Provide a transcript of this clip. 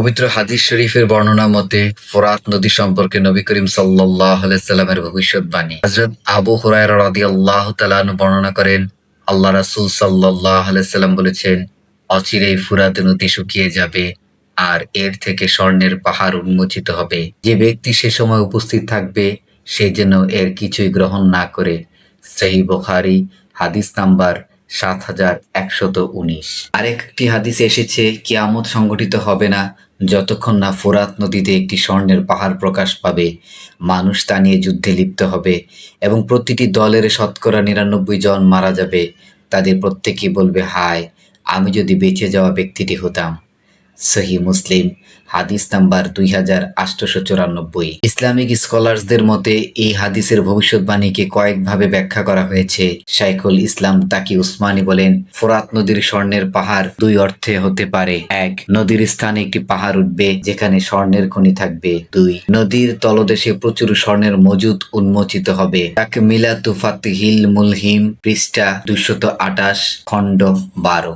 পবিত্র হাদিস শরীফের বর্ণনা মতে, ফোরাত নদী সম্পর্কে নবী করিম সাল্লাহ সাল্লামের ভবিষ্যৎবাণী। হজরত আবু হুরায়রা রাদিয়াল্লাহ তাআলা বর্ণনা করেন, আল্লাহ রাসূল সাল্লাহ সাল্লাম বলেছেন অচিরেই ফুরাত নদী শুকিয়ে যাবে আর এর থেকে স্বর্ণের পাহাড় উন্মোচিত হবে। যে ব্যক্তি সে সময় উপস্থিত থাকবে, সে যেন এর কিছুই গ্রহণ না করে। সেই বুখারী, হাদিস নাম্বার সাত হাজার একশত উনিশ। আরেকটি হাদিসে এসেছে, কিয়ামত সংগঠিত হবে না, যতক্ষণ না ফোরাত নদীতে একটি স্বর্ণের পাহাড় প্রকাশ পাবে, মানুষ তা নিয়ে যুদ্ধে লিপ্ত হবে, এবং প্রতিটি দলের শতকরা নিরানব্বই জন মারা যাবে, তাদের প্রত্যেকেই বলবে, হায়, আমি যদি বেঁচে যাওয়া ব্যক্তিটি হতাম। সহি মুসলিম, হাদিস নাম্বার দুই হাজার আটশোশো চুরানব্বই। ইসলামিক স্কলার্সদের মতে, এই হাদিসের ভবিষ্যৎবাণীকে কয়েকভাবে ব্যাখ্যা করা হয়েছে। শাইখুল ইসলাম তাকি উসমানী বলেন, ফোরাত নদীর স্বর্ণের পাহাড় দুই অর্থে হতে পারে। এক, নদীর স্থানে একটি পাহাড় উঠবে, যেখানে স্বর্ণের খনি থাকবে। দুই, নদীর তলদেশে প্রচুর স্বর্ণের মজুদ উন্মোচিত হবে। তাকে মিলাতু ফাতিহিল মুলহিম পৃষ্ঠা দুইশত আটাশ খণ্ড বারো।